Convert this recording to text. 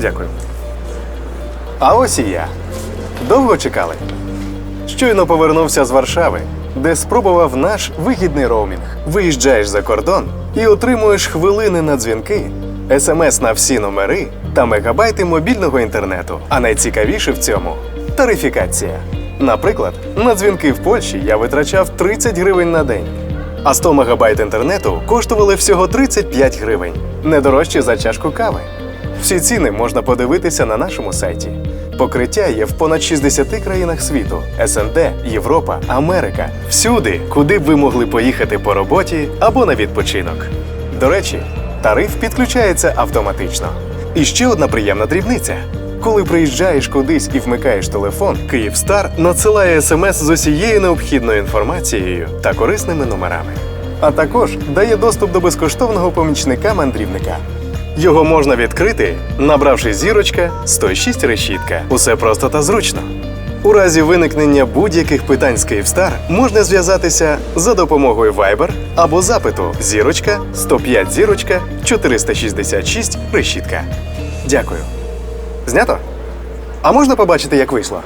Дякую. А ось і я. Довго чекали. Щойно повернувся з Варшави, де спробував наш вигідний роумінг. Виїжджаєш за кордон і отримуєш хвилини на дзвінки, смс на всі номери та мегабайти мобільного інтернету. А найцікавіше в цьому тарифікація. Наприклад, на дзвінки в Польщі я витрачав 30 гривень на день. А 100 мегабайт інтернету коштували всього 35 гривень, не дорожче за чашку кави. Всі ціни можна подивитися на нашому сайті. Покриття є в понад 60 країнах світу: СНД, Європа, Америка. Всюди, куди б ви могли поїхати по роботі або на відпочинок. До речі, тариф підключається автоматично. І ще одна приємна дрібниця. Коли приїжджаєш кудись і вмикаєш телефон, Київстар надсилає смс з усією необхідною інформацією та корисними номерами. А також дає доступ до безкоштовного помічника мандрівника. Його можна відкрити, набравши зірочка 106 решітка. Усе просто та зручно. У разі виникнення будь-яких питань з Київстар можна зв'язатися за допомогою Viber або запиту зірочка 105 зірочка 466 решітка. Дякую. Знято? А можна побачити, як вийшло?